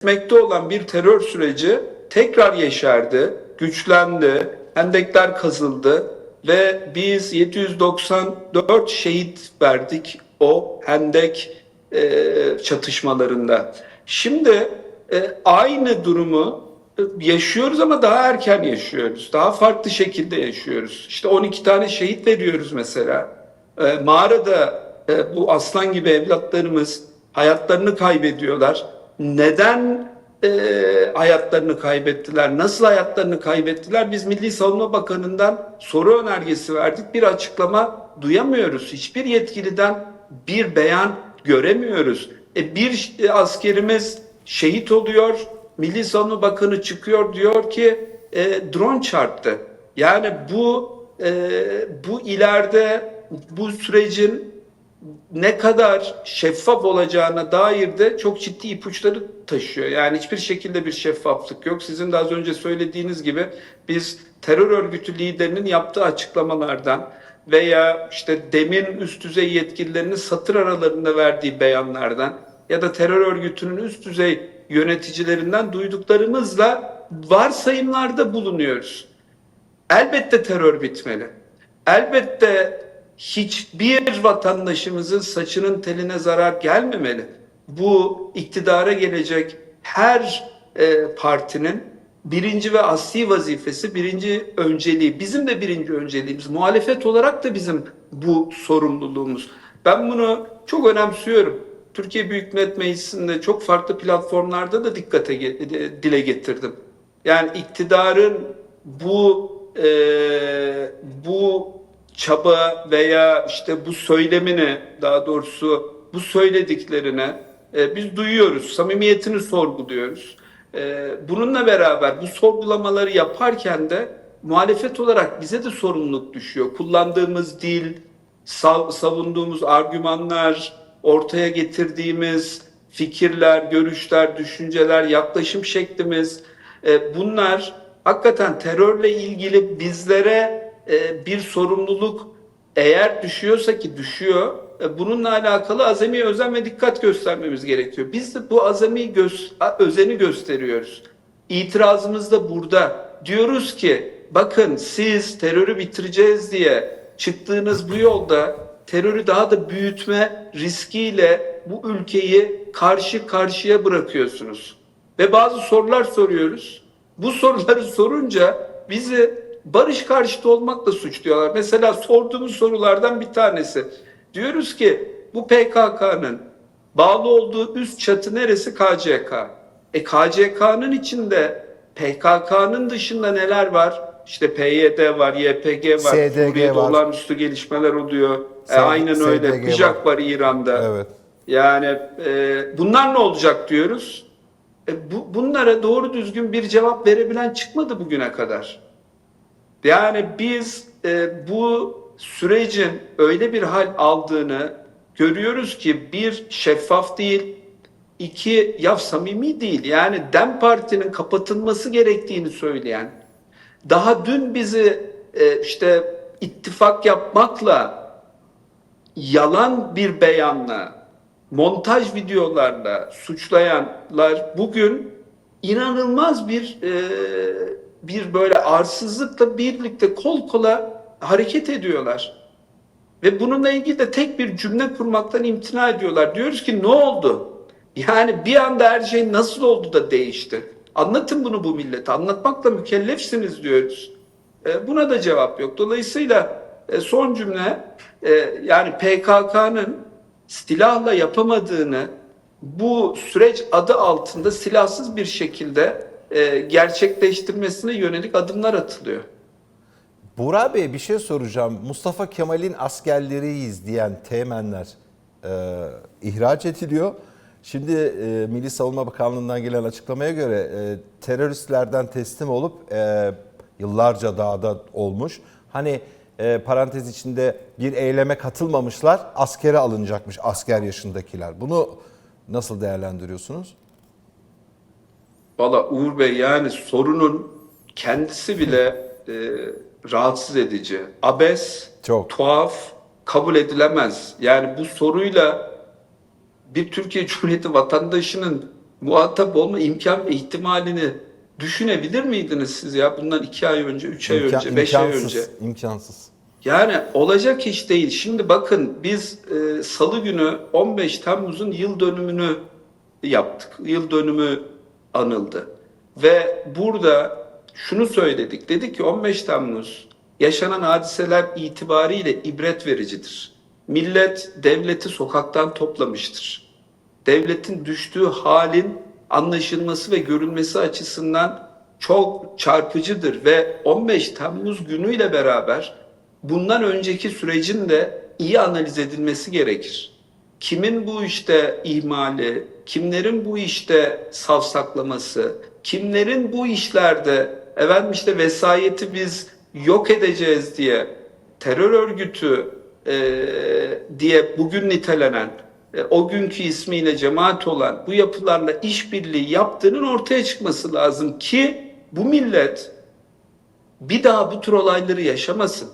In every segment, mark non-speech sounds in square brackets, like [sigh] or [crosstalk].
Bitmekte olan bir terör süreci tekrar yeşerdi, güçlendi, hendekler kazıldı ve biz 794 şehit verdik o hendek e, çatışmalarında. Şimdi e, aynı durumu e, yaşıyoruz ama daha erken yaşıyoruz. Daha farklı şekilde yaşıyoruz. İşte 12 tane şehit veriyoruz mesela. E, mağarada e, bu aslan gibi evlatlarımız hayatlarını kaybediyorlar. Neden e, hayatlarını kaybettiler? Nasıl hayatlarını kaybettiler? Biz Milli Savunma Bakanı'ndan soru önergesi verdik. Bir açıklama duyamıyoruz. Hiçbir yetkiliden bir beyan göremiyoruz. E, bir askerimiz şehit oluyor. Milli Savunma Bakanı çıkıyor diyor ki e, drone çarptı. Yani bu e, bu ileride bu sürecin ne kadar şeffaf olacağına dair de çok ciddi ipuçları taşıyor. Yani hiçbir şekilde bir şeffaflık yok. Sizin de az önce söylediğiniz gibi biz terör örgütü liderinin yaptığı açıklamalardan veya işte demin üst düzey yetkililerinin satır aralarında verdiği beyanlardan ya da terör örgütünün üst düzey yöneticilerinden duyduklarımızla varsayımlarda bulunuyoruz. Elbette terör bitmeli. Elbette hiçbir vatandaşımızın saçının teline zarar gelmemeli. Bu iktidara gelecek her e, partinin birinci ve asli vazifesi, birinci önceliği, bizim de birinci önceliğimiz, muhalefet olarak da bizim bu sorumluluğumuz. Ben bunu çok önemsiyorum. Türkiye Büyük Millet Meclisi'nde çok farklı platformlarda da dikkate ge- dile getirdim. Yani iktidarın bu e, bu çaba veya işte bu söylemini daha doğrusu bu söylediklerine e, biz duyuyoruz, samimiyetini sorguluyoruz. E, bununla beraber bu sorgulamaları yaparken de muhalefet olarak bize de sorumluluk düşüyor. Kullandığımız dil, sav- savunduğumuz argümanlar, ortaya getirdiğimiz fikirler, görüşler, düşünceler, yaklaşım şeklimiz e, bunlar hakikaten terörle ilgili bizlere e, bir sorumluluk eğer düşüyorsa ki düşüyor e, bununla alakalı azami özen ve dikkat göstermemiz gerekiyor. Biz de bu azami gö- özeni gösteriyoruz. İtirazımız da burada. Diyoruz ki bakın siz terörü bitireceğiz diye çıktığınız bu yolda terörü daha da büyütme riskiyle bu ülkeyi karşı karşıya bırakıyorsunuz. Ve bazı sorular soruyoruz. Bu soruları sorunca bizi barış karşıtı olmakla suçluyorlar. Mesela sorduğumuz sorulardan bir tanesi. Diyoruz ki bu PKK'nın bağlı olduğu üst çatı neresi KCK? E KCK'nın içinde PKK'nın dışında neler var? İşte PYD var, YPG var, SDG Suriye'de var. olağanüstü gelişmeler oluyor. E, aynen öyle. SDG PJAK var İran'da. Evet. Yani e, bunlar ne olacak diyoruz. E, bu, bunlara doğru düzgün bir cevap verebilen çıkmadı bugüne kadar. Yani biz e, bu sürecin öyle bir hal aldığını görüyoruz ki bir şeffaf değil, iki ya samimi değil. Yani Dem Parti'nin kapatılması gerektiğini söyleyen, daha dün bizi e, işte ittifak yapmakla yalan bir beyanla, montaj videolarla suçlayanlar bugün inanılmaz bir e, bir böyle arsızlıkla birlikte kol kola hareket ediyorlar. Ve bununla ilgili de tek bir cümle kurmaktan imtina ediyorlar. Diyoruz ki ne oldu? Yani bir anda her şey nasıl oldu da değişti? Anlatın bunu bu millete. Anlatmakla mükellefsiniz diyoruz. E, buna da cevap yok. Dolayısıyla e, son cümle e, yani PKK'nın silahla yapamadığını bu süreç adı altında silahsız bir şekilde e, gerçekleştirmesine yönelik adımlar atılıyor. Burak Bey bir şey soracağım. Mustafa Kemal'in askerleriyiz diyen teğmenler e, ihraç ediliyor. Şimdi e, Milli Savunma Bakanlığı'ndan gelen açıklamaya göre e, teröristlerden teslim olup e, yıllarca dağda olmuş. Hani e, parantez içinde bir eyleme katılmamışlar, askere alınacakmış asker yaşındakiler. Bunu nasıl değerlendiriyorsunuz? Valla Uğur Bey yani sorunun kendisi bile e, rahatsız edici. Abes, Çok. tuhaf, kabul edilemez. Yani bu soruyla bir Türkiye Cumhuriyeti vatandaşının muhatap olma imkan ve ihtimalini düşünebilir miydiniz siz ya bundan iki ay önce, üç ay İmkan- önce, beş ay imkansız, önce? imkansız. Yani olacak iş değil. Şimdi bakın biz e, Salı günü 15 Temmuz'un yıl dönümünü yaptık. Yıl dönümü anıldı. Ve burada şunu söyledik. Dedik ki 15 Temmuz yaşanan hadiseler itibariyle ibret vericidir. Millet devleti sokaktan toplamıştır. Devletin düştüğü halin anlaşılması ve görülmesi açısından çok çarpıcıdır ve 15 Temmuz günüyle beraber bundan önceki sürecin de iyi analiz edilmesi gerekir. Kimin bu işte ihmali, kimlerin bu işte savsaklaması, kimlerin bu işlerde efendim işte vesayeti biz yok edeceğiz diye terör örgütü e, diye bugün nitelenen e, o günkü ismiyle cemaat olan bu yapılarla işbirliği yaptığının ortaya çıkması lazım ki bu millet bir daha bu tür olayları yaşamasın.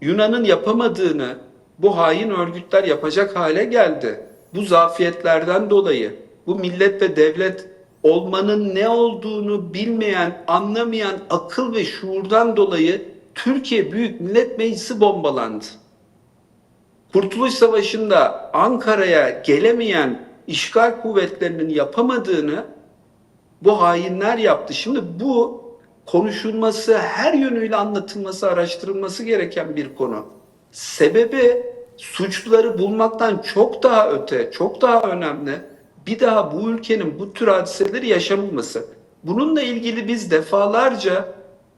Yunan'ın yapamadığını bu hain örgütler yapacak hale geldi. Bu zafiyetlerden dolayı bu millet ve devlet olmanın ne olduğunu bilmeyen, anlamayan akıl ve şuurdan dolayı Türkiye Büyük Millet Meclisi bombalandı. Kurtuluş Savaşı'nda Ankara'ya gelemeyen işgal kuvvetlerinin yapamadığını bu hainler yaptı. Şimdi bu konuşulması, her yönüyle anlatılması, araştırılması gereken bir konu. Sebebi suçluları bulmaktan çok daha öte, çok daha önemli. Bir daha bu ülkenin bu tür hadiseleri yaşamaması. Bununla ilgili biz defalarca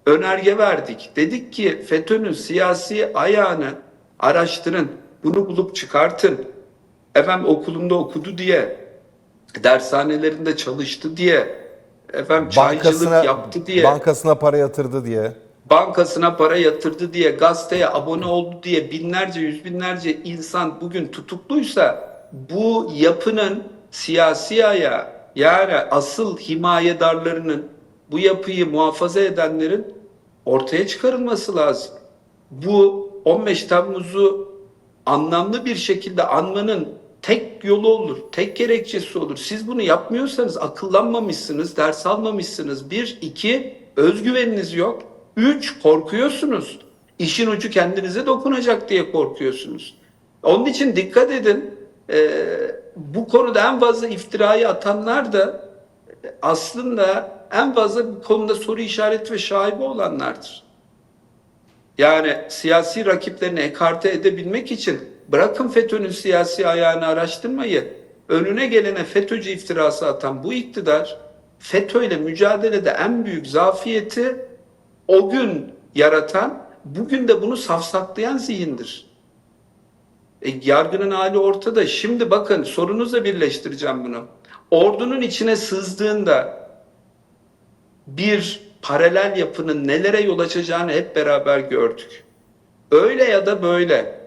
önerge verdik. Dedik ki FETÖ'nün siyasi ayağını araştırın, bunu bulup çıkartın. Efendim okulunda okudu diye, dershanelerinde çalıştı diye, efendim çaycılık Bankasına, yaptı diye, bankasına para yatırdı diye. Bankasına para yatırdı diye, gazeteye abone oldu diye binlerce, yüz binlerce insan bugün tutukluysa bu yapının siyasi ayağı yani asıl himayedarlarının bu yapıyı muhafaza edenlerin ortaya çıkarılması lazım. Bu 15 Temmuz'u anlamlı bir şekilde anmanın tek yolu olur, tek gerekçesi olur. Siz bunu yapmıyorsanız akıllanmamışsınız, ders almamışsınız. Bir, iki, özgüveniniz yok. Üç, korkuyorsunuz. İşin ucu kendinize dokunacak diye korkuyorsunuz. Onun için dikkat edin. Ee, bu konuda en fazla iftirayı atanlar da aslında en fazla bu konuda soru işareti ve şaibi olanlardır. Yani siyasi rakiplerini ekarte edebilmek için bırakın FETÖ'nün siyasi ayağını araştırmayı, önüne gelene FETÖ'cü iftirası atan bu iktidar, FETÖ ile mücadelede en büyük zafiyeti o gün yaratan, bugün de bunu safsaklayan zihindir. E, yargının hali ortada. Şimdi bakın sorunuzla birleştireceğim bunu. Ordunun içine sızdığında bir paralel yapının nelere yol açacağını hep beraber gördük. Öyle ya da böyle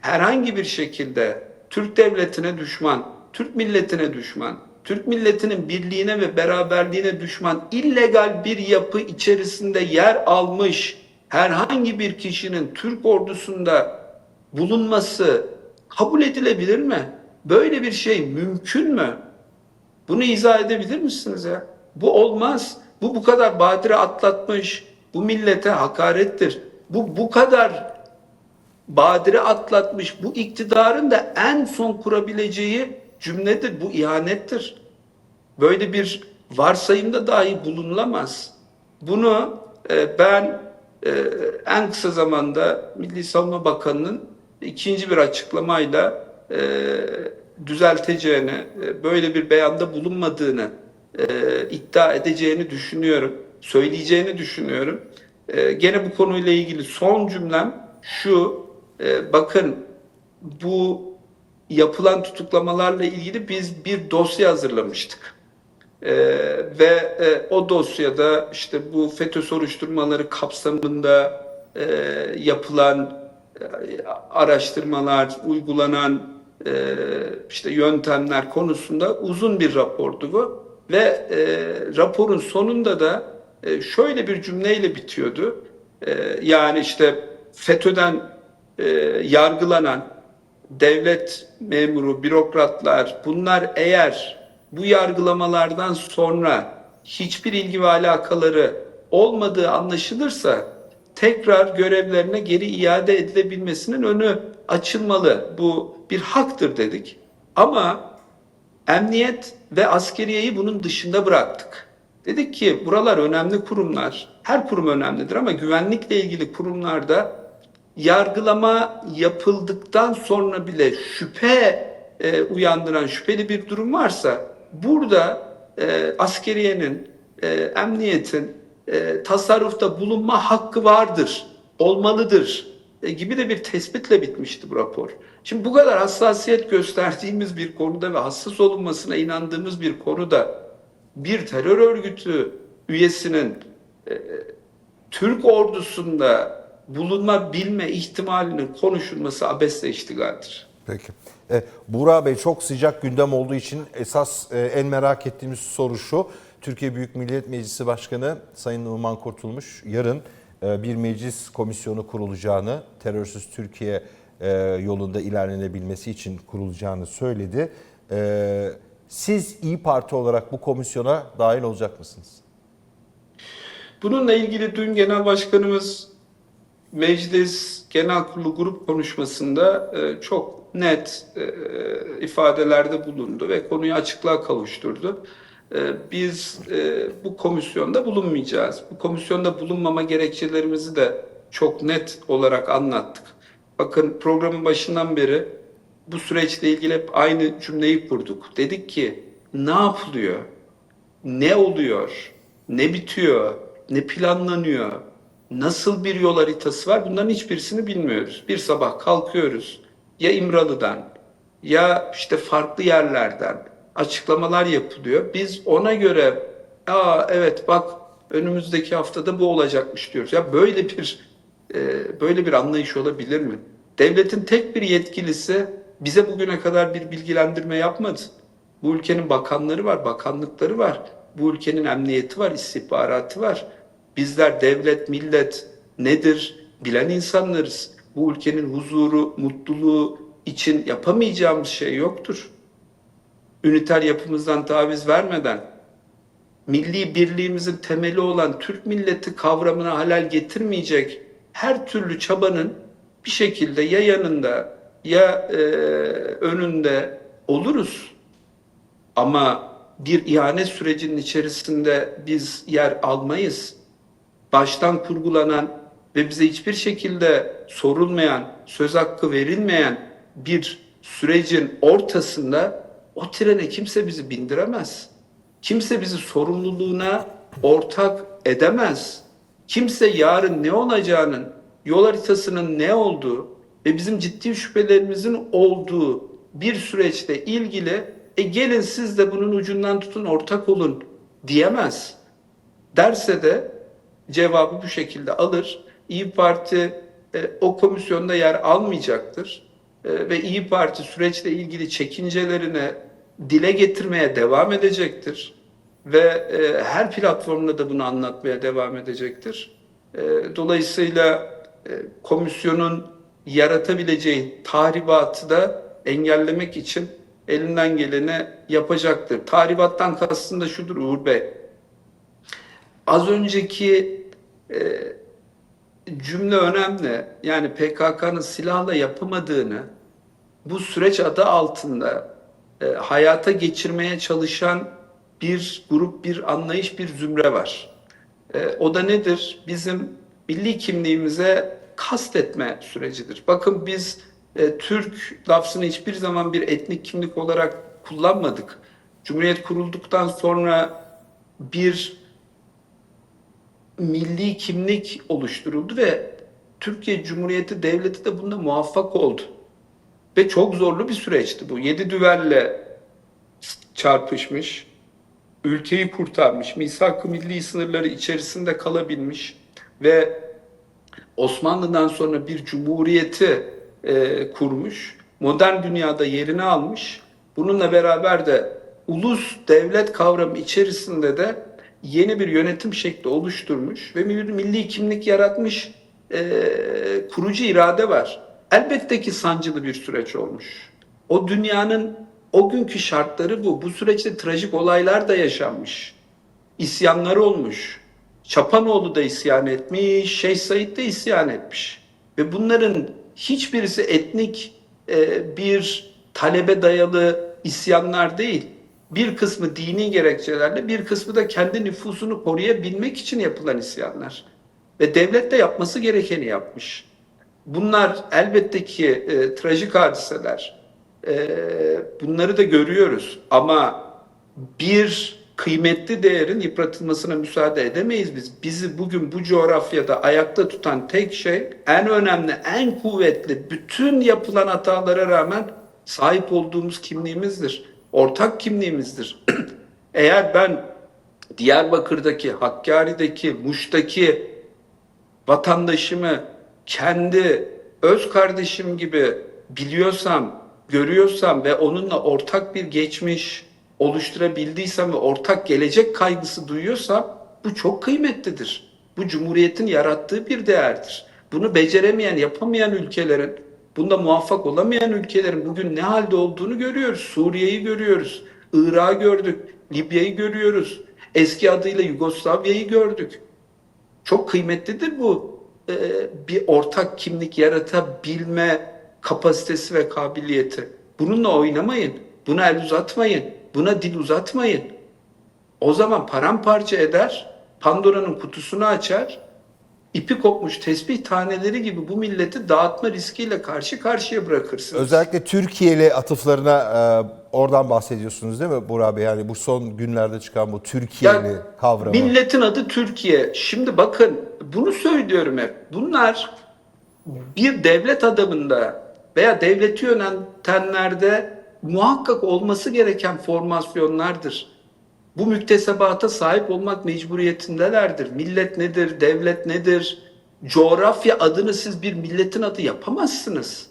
herhangi bir şekilde Türk devletine düşman, Türk milletine düşman, Türk milletinin birliğine ve beraberliğine düşman illegal bir yapı içerisinde yer almış herhangi bir kişinin Türk ordusunda bulunması kabul edilebilir mi? Böyle bir şey mümkün mü? Bunu izah edebilir misiniz ya? Bu olmaz. Bu bu kadar badire atlatmış. Bu millete hakarettir. Bu bu kadar badire atlatmış. Bu iktidarın da en son kurabileceği cümledir. Bu ihanettir. Böyle bir varsayımda dahi bulunulamaz. Bunu e, ben e, en kısa zamanda Milli Savunma Bakanı'nın ikinci bir açıklamayla e, düzelteceğini, e, böyle bir beyanda bulunmadığını e, iddia edeceğini düşünüyorum, söyleyeceğini düşünüyorum. E, gene bu konuyla ilgili son cümlem şu, e, bakın bu yapılan tutuklamalarla ilgili biz bir dosya hazırlamıştık. Ee, ve e, o dosyada işte bu FETÖ soruşturmaları kapsamında e, yapılan e, araştırmalar, uygulanan e, işte yöntemler konusunda uzun bir rapordu bu ve e, raporun sonunda da e, şöyle bir cümleyle bitiyordu. E, yani işte FETÖ'den e, yargılanan devlet memuru, bürokratlar bunlar eğer bu yargılamalardan sonra hiçbir ilgi ve alakaları olmadığı anlaşılırsa tekrar görevlerine geri iade edilebilmesinin önü açılmalı. Bu bir haktır dedik. Ama emniyet ve askeriyeyi bunun dışında bıraktık. Dedik ki buralar önemli kurumlar. Her kurum önemlidir ama güvenlikle ilgili kurumlarda yargılama yapıldıktan sonra bile şüphe e, uyandıran şüpheli bir durum varsa burada e, askeriyenin, e, emniyetin e, tasarrufta bulunma hakkı vardır, olmalıdır e, gibi de bir tespitle bitmişti bu rapor. Şimdi bu kadar hassasiyet gösterdiğimiz bir konuda ve hassas olunmasına inandığımız bir konuda bir terör örgütü üyesinin e, Türk ordusunda bulunma bilme ihtimalinin konuşulması abesle iştigaldir. Peki. E, Buğra Bey çok sıcak gündem olduğu için esas e, en merak ettiğimiz soru şu. Türkiye Büyük Millet Meclisi Başkanı Sayın Numan Kurtulmuş yarın e, bir meclis komisyonu kurulacağını, terörsüz Türkiye e, yolunda ilerlenebilmesi için kurulacağını söyledi. E, siz İyi Parti olarak bu komisyona dahil olacak mısınız? Bununla ilgili dün Genel Başkanımız Meclis Genel Kurulu grup konuşmasında e, çok net e, ifadelerde bulundu ve konuyu açıklığa kavuşturdu. E, Biz e, bu komisyonda bulunmayacağız. Bu komisyonda bulunmama gerekçelerimizi de çok net olarak anlattık. Bakın programın başından beri bu süreçle ilgili hep aynı cümleyi kurduk. Dedik ki ne yapılıyor? Ne oluyor? Ne bitiyor? Ne planlanıyor? Nasıl bir yol haritası var? Bunların hiçbirisini bilmiyoruz. Bir sabah kalkıyoruz. Ya İmralı'dan ya işte farklı yerlerden açıklamalar yapılıyor. Biz ona göre aa evet bak önümüzdeki haftada bu olacakmış diyoruz. Ya böyle bir e, böyle bir anlayış olabilir mi? Devletin tek bir yetkilisi bize bugüne kadar bir bilgilendirme yapmadı. Bu ülkenin bakanları var, bakanlıkları var. Bu ülkenin emniyeti var, istihbaratı var. Bizler devlet, millet nedir bilen insanlarız. Bu ülkenin huzuru, mutluluğu için yapamayacağımız şey yoktur. Üniter yapımızdan taviz vermeden milli birliğimizin temeli olan Türk milleti kavramına halel getirmeyecek her türlü çabanın bir şekilde ya yanında ya e, önünde oluruz. Ama bir ihanet sürecinin içerisinde biz yer almayız. Baştan kurgulanan ve bize hiçbir şekilde sorulmayan, söz hakkı verilmeyen bir sürecin ortasında o trene kimse bizi bindiremez. Kimse bizi sorumluluğuna ortak edemez. Kimse yarın ne olacağının, yol haritasının ne olduğu ve bizim ciddi şüphelerimizin olduğu bir süreçte ilgili e gelin siz de bunun ucundan tutun ortak olun diyemez. Derse de cevabı bu şekilde alır. İyi Parti e, o komisyonda yer almayacaktır. E, ve İyi Parti süreçle ilgili çekincelerini dile getirmeye devam edecektir. Ve e, her platformda da bunu anlatmaya devam edecektir. E, dolayısıyla e, komisyonun yaratabileceği tahribatı da engellemek için elinden geleni yapacaktır. Tahribattan kastım da şudur Uğur Bey. Az önceki e, cümle önemli. Yani PKK'nın silahla yapamadığını bu süreç adı altında e, hayata geçirmeye çalışan bir grup, bir anlayış, bir zümre var. E, o da nedir? Bizim milli kimliğimize kastetme sürecidir. Bakın biz e, Türk lafzını hiçbir zaman bir etnik kimlik olarak kullanmadık. Cumhuriyet kurulduktan sonra bir milli kimlik oluşturuldu ve Türkiye Cumhuriyeti Devleti de bunda muvaffak oldu. Ve çok zorlu bir süreçti bu. Yedi düvelle çarpışmış, ülkeyi kurtarmış, misak-ı milli sınırları içerisinde kalabilmiş ve Osmanlı'dan sonra bir cumhuriyeti e, kurmuş, modern dünyada yerini almış. Bununla beraber de ulus devlet kavramı içerisinde de yeni bir yönetim şekli oluşturmuş ve bir milli kimlik yaratmış e, kurucu irade var. Elbette ki sancılı bir süreç olmuş. O dünyanın O günkü şartları bu. Bu süreçte trajik olaylar da yaşanmış. İsyanlar olmuş. Çapanoğlu da isyan etmiş, Şeyh Said de isyan etmiş. Ve bunların hiçbirisi etnik e, bir talebe dayalı isyanlar değil. Bir kısmı dini gerekçelerle, bir kısmı da kendi nüfusunu koruyabilmek için yapılan isyanlar. Ve devlet de yapması gerekeni yapmış. Bunlar elbette ki e, trajik hadiseler. E, bunları da görüyoruz ama bir kıymetli değerin yıpratılmasına müsaade edemeyiz biz. Bizi bugün bu coğrafyada ayakta tutan tek şey en önemli, en kuvvetli bütün yapılan hatalara rağmen sahip olduğumuz kimliğimizdir. Ortak kimliğimizdir. [clears throat] Eğer ben Diyarbakır'daki, Hakkari'deki, Muş'taki vatandaşımı kendi öz kardeşim gibi biliyorsam, görüyorsam ve onunla ortak bir geçmiş oluşturabildiysem ve ortak gelecek kaygısı duyuyorsam bu çok kıymetlidir. Bu cumhuriyetin yarattığı bir değerdir. Bunu beceremeyen, yapamayan ülkelerin, bunda muvaffak olamayan ülkelerin bugün ne halde olduğunu görüyoruz. Suriye'yi görüyoruz, Irak'ı gördük, Libya'yı görüyoruz, eski adıyla Yugoslavya'yı gördük. Çok kıymetlidir bu e, bir ortak kimlik yaratabilme kapasitesi ve kabiliyeti. Bununla oynamayın. Buna el uzatmayın. Buna dil uzatmayın. O zaman paramparça eder, Pandora'nın kutusunu açar, ipi kopmuş tesbih taneleri gibi bu milleti dağıtma riskiyle karşı karşıya bırakırsınız. Özellikle Türkiye'li atıflarına e, oradan bahsediyorsunuz değil mi Burak Bey? Yani bu son günlerde çıkan bu Türkiye'li Ya, kavramı. Milletin adı Türkiye. Şimdi bakın bunu söylüyorum hep. Bunlar bir devlet adamında veya devleti yönetenlerde muhakkak olması gereken formasyonlardır. Bu müktesebata sahip olmak mecburiyetindelerdir. Millet nedir, devlet nedir? Coğrafya adını siz bir milletin adı yapamazsınız.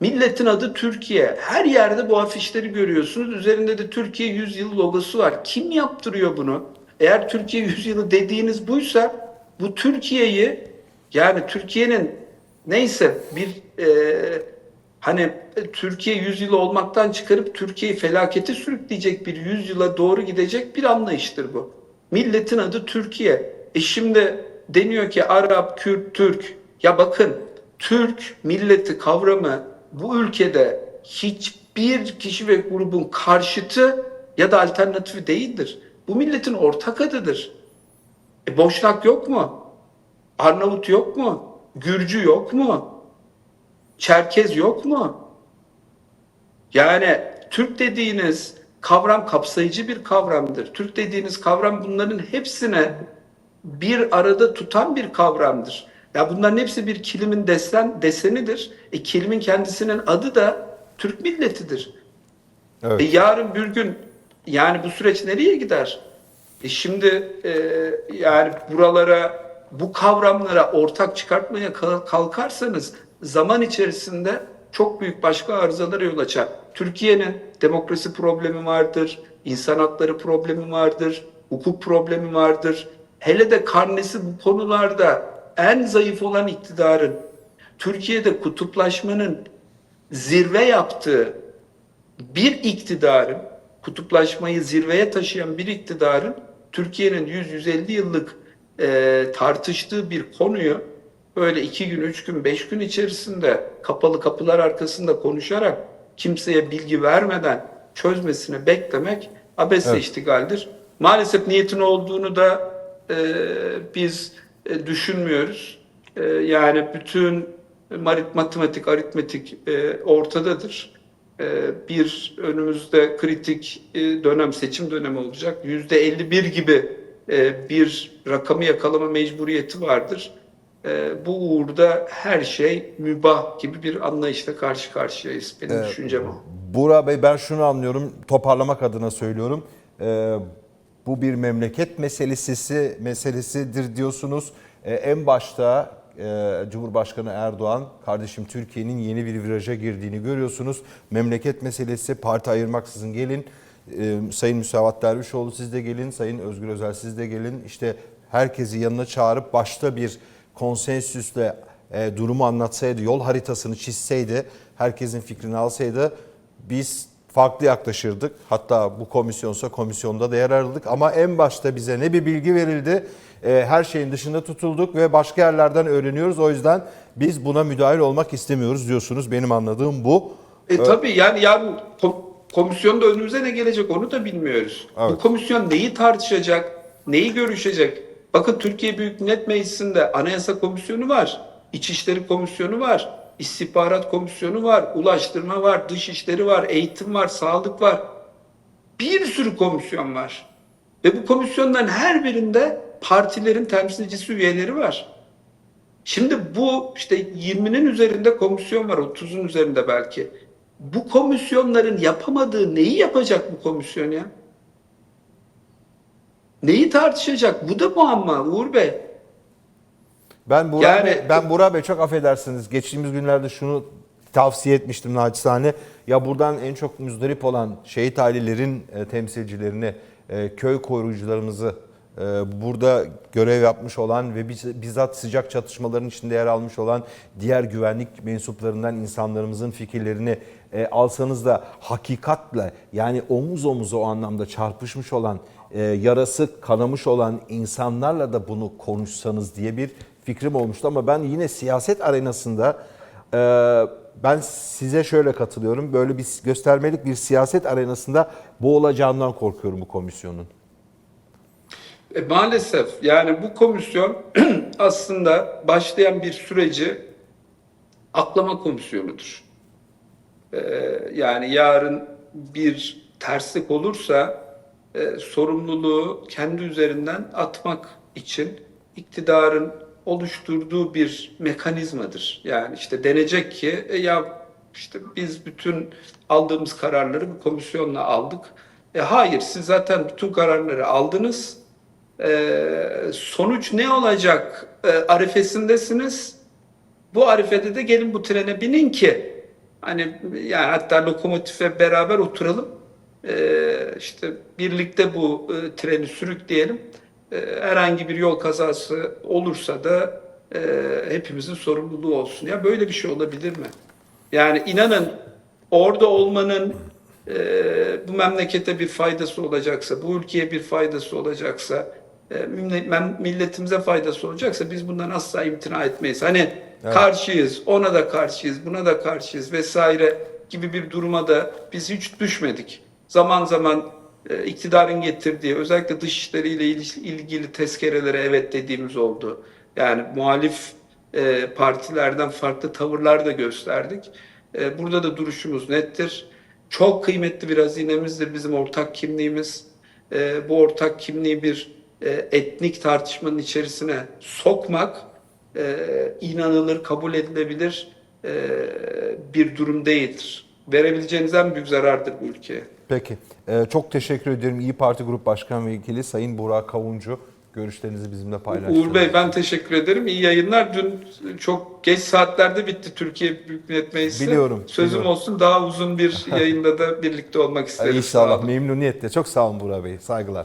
Milletin adı Türkiye. Her yerde bu afişleri görüyorsunuz. Üzerinde de Türkiye 100 yıl logosu var. Kim yaptırıyor bunu? Eğer Türkiye 100 yılı dediğiniz buysa bu Türkiye'yi yani Türkiye'nin neyse bir e, hani Türkiye 100 yıl olmaktan çıkarıp Türkiye'yi felakete sürükleyecek bir 100 yıla doğru gidecek bir anlayıştır bu. Milletin adı Türkiye. E şimdi deniyor ki Arap, Kürt, Türk. Ya bakın Türk milleti kavramı bu ülkede hiçbir kişi ve grubun karşıtı ya da alternatifi değildir. Bu milletin ortak adıdır. E Boşnak yok mu? Arnavut yok mu? Gürcü yok mu? Çerkez yok mu? Yani Türk dediğiniz kavram kapsayıcı bir kavramdır. Türk dediğiniz kavram bunların hepsine bir arada tutan bir kavramdır. Ya bunların hepsi bir kilimin desen desenidir. E kilimin kendisinin adı da Türk milletidir. Evet. E yarın bir gün yani bu süreç nereye gider? E şimdi e, yani buralara bu kavramlara ortak çıkartmaya kal- kalkarsanız zaman içerisinde çok büyük başka arızalara yol açar. Türkiye'nin demokrasi problemi vardır, insan hakları problemi vardır, hukuk problemi vardır. Hele de karnesi bu konularda en zayıf olan iktidarın Türkiye'de kutuplaşmanın zirve yaptığı bir iktidarın kutuplaşmayı zirveye taşıyan bir iktidarın Türkiye'nin 100-150 yıllık e, tartıştığı bir konuyu böyle iki gün, üç gün, beş gün içerisinde kapalı kapılar arkasında konuşarak kimseye bilgi vermeden çözmesini beklemek abesle Evet. iştigaldir. Maalesef niyetin olduğunu da e, biz e, düşünmüyoruz. E, yani bütün matematik, aritmetik e, ortadadır. E, bir önümüzde kritik e, dönem, seçim dönemi olacak. Yüzde 51 gibi e, bir rakamı yakalama mecburiyeti vardır. E, bu uğurda her şey mübah gibi bir anlayışla karşı karşıyayız. Benim düşüncem o. Burak Bey ben şunu anlıyorum, toparlamak adına söylüyorum. Ee, bu bir memleket meselesi meselesidir diyorsunuz. Ee, en başta e, Cumhurbaşkanı Erdoğan, kardeşim Türkiye'nin yeni bir viraja girdiğini görüyorsunuz. Memleket meselesi, parti ayırmaksızın gelin. Ee, Sayın Müsavat Dervişoğlu siz de gelin, Sayın Özgür Özel siz de gelin. İşte herkesi yanına çağırıp başta bir konsensüsle e, durumu anlatsaydı, yol haritasını çizseydi, herkesin fikrini alsaydı biz farklı yaklaşırdık. Hatta bu komisyonsa komisyonda da yer alırdık. Ama en başta bize ne bir bilgi verildi, e, her şeyin dışında tutulduk ve başka yerlerden öğreniyoruz. O yüzden biz buna müdahil olmak istemiyoruz diyorsunuz. Benim anladığım bu. E tabii yani yarın kom- komisyonda önümüze ne gelecek onu da bilmiyoruz. Evet. Bu komisyon neyi tartışacak, neyi görüşecek? Bakın Türkiye Büyük Millet Meclisi'nde Anayasa Komisyonu var, İçişleri Komisyonu var, İstihbarat Komisyonu var, Ulaştırma var, Dışişleri var, Eğitim var, Sağlık var. Bir sürü komisyon var. Ve bu komisyonların her birinde partilerin temsilcisi üyeleri var. Şimdi bu işte 20'nin üzerinde komisyon var, 30'un üzerinde belki. Bu komisyonların yapamadığı neyi yapacak bu komisyon ya? Neyi tartışacak? Bu da muamma Uğur Bey. Ben Burak, Yani- Bey, ben Burak Bey çok affedersiniz. Geçtiğimiz günlerde şunu tavsiye etmiştim naçizane. Ya buradan en çok müzdarip olan şehit ailelerin e, temsilcilerini, e, köy koruyucularımızı, e, burada görev yapmış olan ve biz- bizzat sıcak çatışmaların içinde yer almış olan diğer güvenlik mensuplarından insanlarımızın fikirlerini e, alsanız da hakikatle yani omuz omuza o anlamda çarpışmış olan, e, yarası kanamış olan insanlarla da bunu konuşsanız diye bir fikrim olmuştu ama ben yine siyaset arenasında e, ben size şöyle katılıyorum. Böyle bir göstermelik bir siyaset arenasında bu olacağından korkuyorum bu komisyonun. E, maalesef yani bu komisyon [clears throat] aslında başlayan bir süreci aklama komisyonudur. E, yani yarın bir terslik olursa e, sorumluluğu kendi üzerinden atmak için iktidarın oluşturduğu bir mekanizmadır. Yani işte denecek ki e, ya işte biz bütün aldığımız kararları bu komisyonla aldık. E, hayır siz zaten bütün kararları aldınız. E, sonuç ne olacak e, arifesindesiniz. Bu arifede de gelin bu trene binin ki hani yani hatta lokomotife beraber oturalım. Ee, işte birlikte bu e, treni sürükleyelim. Ee, herhangi bir yol kazası olursa da e, hepimizin sorumluluğu olsun. Ya böyle bir şey olabilir mi? Yani inanın orada olmanın e, bu memlekete bir faydası olacaksa, bu ülkeye bir faydası olacaksa, milletimize faydası olacaksa biz bundan asla imtina etmeyiz. Hani karşıyız, ona da karşıyız, buna da karşıyız vesaire gibi bir duruma da biz hiç düşmedik. Zaman zaman e, iktidarın getirdiği özellikle dışişleriyle il- ilgili tezkerelere evet dediğimiz oldu. Yani muhalif e, partilerden farklı tavırlar da gösterdik. E, burada da duruşumuz nettir. Çok kıymetli bir hazinemizdir bizim ortak kimliğimiz. Bu ortak kimliği bir etnik tartışmanın içerisine sokmak inanılır, kabul edilebilir bir durum değildir. Verebileceğiniz en büyük zarardır bu ülkeye. Peki. Ee, çok teşekkür ediyorum. İyi Parti Grup Başkan Vekili Sayın Burak Kavuncu. Görüşlerinizi bizimle paylaştınız. Uğur Bey ben teşekkür ederim. İyi yayınlar. Dün çok geç saatlerde bitti Türkiye Büyük Millet Meclisi. Biliyorum, Sözüm biliyorum. olsun daha uzun bir yayında da birlikte olmak isteriz. Sağ İnşallah memnuniyetle. Çok sağ olun Burak Bey. Saygılar.